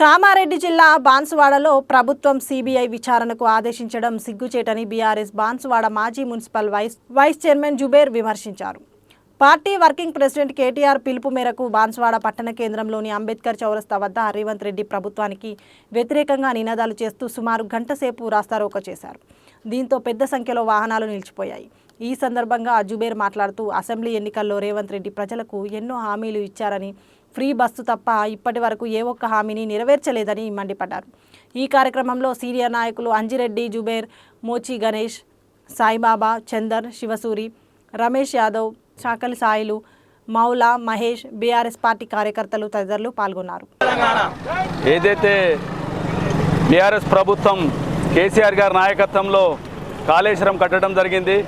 కామారెడ్డి జిల్లా బాన్సువాడలో ప్రభుత్వం సిబిఐ విచారణకు ఆదేశించడం సిగ్గుచేటని బీఆర్ఎస్ బాన్సువాడ మాజీ municipal vice vice chairman Zuber విమర్శించారు. పార్టీ వర్కింగ్ ప్రెసిడెంట్ కేటీఆర్ పిలుపు మేరకు బాన్సువాడ పట్టణ కేంద్రంలోని అంబేద్కర్ చౌరస్తా వద్ద రేవంత్ రెడ్డి ప్రభుత్వానికి వ్యతిరేకంగా నినాదాలు చేస్తూ సుమారు గంట సేపు రాస్తారోక చేశారు దీంతో పెద్ద సంఖ్యలో వాహనాలు నిలిచిపోయాయి. ఈ సందర్భంగా అజుబేర్ మాట్లాడుతూ అసెంబ్లీ ఎన్నికల్లో రేవంత్ రెడ్డి ప్రజలకు ఎన్నో హామీలు ఇచ్చారని ఫ్రీ బస్సు తప్ప ఇప్పటి వరకు ఏ ఒక్క హామీని నెరవేర్చలేదని మండిపడ్డారు. ఈ కార్యక్రమంలో సీనియర్ నాయకులు అంజిరెడ్డి జుబేర్ మోచి గణేష్ సాయిబాబా చందర్ శివసూరి రమేష్ యాదవ్ చాకలి సాయిలు మౌలా మహేష్ బీఆర్ఎస్ పార్టీ కార్యకర్తలు తదితరులు పాల్గొన్నారు. ఏదైతే బీఆర్ఎస్ ప్రభుత్వం కేసీఆర్ గారి నాయకత్వంలో కాళేశ్వరం కట్టడం జరిగింది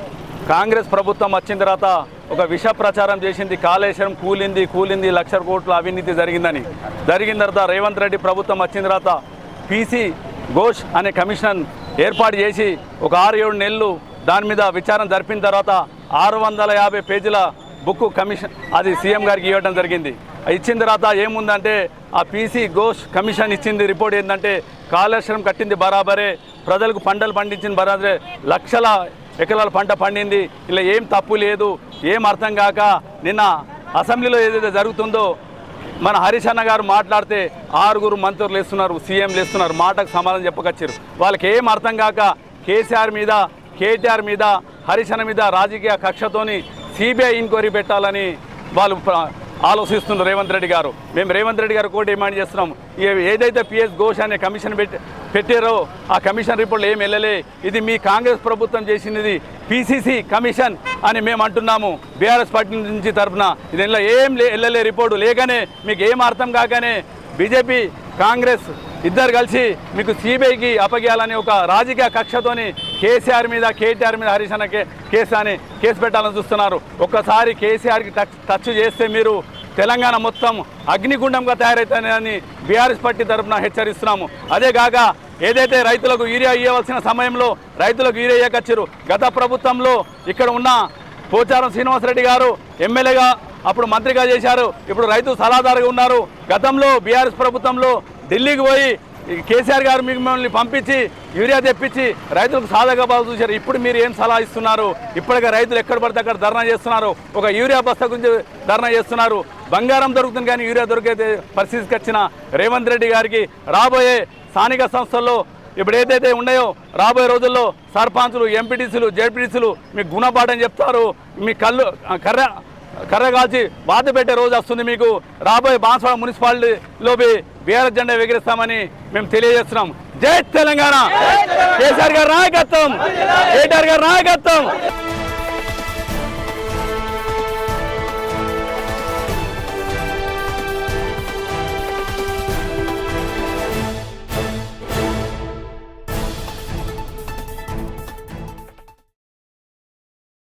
కాంగ్రెస్ ప్రభుత్వం వచ్చిన తర్వాత ఒక విష ప్రచారం చేసింది. కాళేశ్వరం కూలింది కూలింది లక్ష కోట్ల అవినీతి జరిగిందని. జరిగిన తర్వాత రేవంత్ రెడ్డి ప్రభుత్వం వచ్చిన తర్వాత పీసీ ఘోష్ అనే కమిషన్ ఏర్పాటు చేసి ఒక ఆరు ఏడు నెలలు దాని మీద విచారణ జరిపిన తర్వాత ఆరు వందల యాభై పేజీల బుక్ కమిషన్ అది సీఎం గారికి ఇవ్వడం జరిగింది. ఇచ్చిన తర్వాత ఏముందంటే ఆ పీసీ ఘోష్ కమిషన్ ఇచ్చింది రిపోర్ట్ ఏంటంటే కాళేశ్వరం కట్టింది బరాబరే ప్రజలకు పంటలు పండించింది బరాబరే లక్షల ఎకరాల పంట పండింది. ఇలా ఏం తప్పు లేదు. ఏం అర్థం కాక నిన్న అసెంబ్లీలో ఏదైతే జరుగుతుందో మన హరీష్ అన్న గారు మాట్లాడితే ఆరుగురు మంత్రులు వేస్తున్నారు సీఎంలు వేస్తున్నారు మాటకు సమాధానం చెప్పకొచ్చారు వాళ్ళకి ఏం అర్థం కాక కేసీఆర్ మీద కేటీఆర్ మీద హరీష్ అన్న మీద రాజకీయ కక్షతోని సిబిఐ ఎంక్వైరీ పెట్టాలని వాళ్ళు ఆలోచిస్తున్నారు రేవంత్ రెడ్డి గారు. మేము రేవంత్ రెడ్డి గారు కూడా డిమాండ్ చేస్తున్నాం. ఏదైతే పిఎస్ ఘోష్ అనే కమిషన్ పెట్టి పెట్టారో ఆ కమిషన్ రిపోర్ట్లు ఏం వెళ్ళలే. ఇది మీ కాంగ్రెస్ ప్రభుత్వం చేసినది పిసిసి కమిషన్ అని మేము అంటున్నాము. బీఆర్ఎస్ పార్టీ నుంచి తరఫున దీనిలో ఏం లే- వెళ్ళలే రిపోర్టు. లేకనే మీకు ఏం అర్థం కాకనే బీజేపీ కాంగ్రెస్ ఇద్దరు కలిసి మీకు సిబిఐకి అప్పగేయాలని ఒక రాజకీయ కక్షతోని కేసీఆర్ మీద కేటీఆర్ మీద హరీష్ అన్న కేసు అని కేసు పెట్టాలని చూస్తున్నారు. ఒక్కసారి కేసీఆర్కి టచ్ టచ్ చేస్తే మీరు తెలంగాణ మొత్తం అగ్నిగుండంగా తయారవుతాయని బీఆర్ఎస్ పార్టీ తరఫున హెచ్చరిస్తున్నాము. అదే కాక ఏదైతే రైతులకు యూరియా ఇవ్వవలసిన సమయంలో రైతులకు యూరియా ఇవ్వకొచ్చారు గత ప్రభుత్వంలో ఇక్కడ ఉన్న పోచారం శ్రీనివాసరెడ్డి గారు ఎమ్మెల్యేగా అప్పుడు మంత్రిగా చేశారు. ఇప్పుడు రైతు సలహాదారుగా ఉన్నారు. గతంలో బీఆర్ఎస్ ప్రభుత్వంలో ఢిల్లీకి పోయి కేసీఆర్ గారు మిమ్మల్ని పంపించి యూరియా తెప్పించి రైతులకు సాధక బాధ చూశారు. ఇప్పుడు మీరు ఏం సలహా ఇస్తున్నారు? ఇప్పటికే రైతులు ఎక్కడ పడితే అక్కడ ధర్నా చేస్తున్నారు. ఒక యూరియా బస్తా గురించి ధర్నా చేస్తున్నారు. బంగారం దొరుకుతుంది కానీ యూరియా దొరికే పరిస్థితికి వచ్చిన రేవంత్ రెడ్డి గారికి రాబోయే స్థానిక సంస్థల్లో ఇప్పుడు ఏదైతే ఉన్నాయో రాబోయే రోజుల్లో సర్పంచులు ఎంపీటీసీలు జెడ్పీటీసీలు మీకు గుణపాఠం చెప్తారు. మీ కళ్ళు కర్ర కర్ర కాల్చి బాధ పెట్టే రోజు వస్తుంది మీకు. రాబోయే బాన్స్వాడ మున్సిపాలిటీలో బీఆర్ఎస్ జెండా ఎగిరిస్తామని మేము తెలియజేస్తున్నాం. జై తెలంగాణ! కేసీఆర్ గారి నాయకత్వం! కేటీఆర్ గారి నాయకత్వం!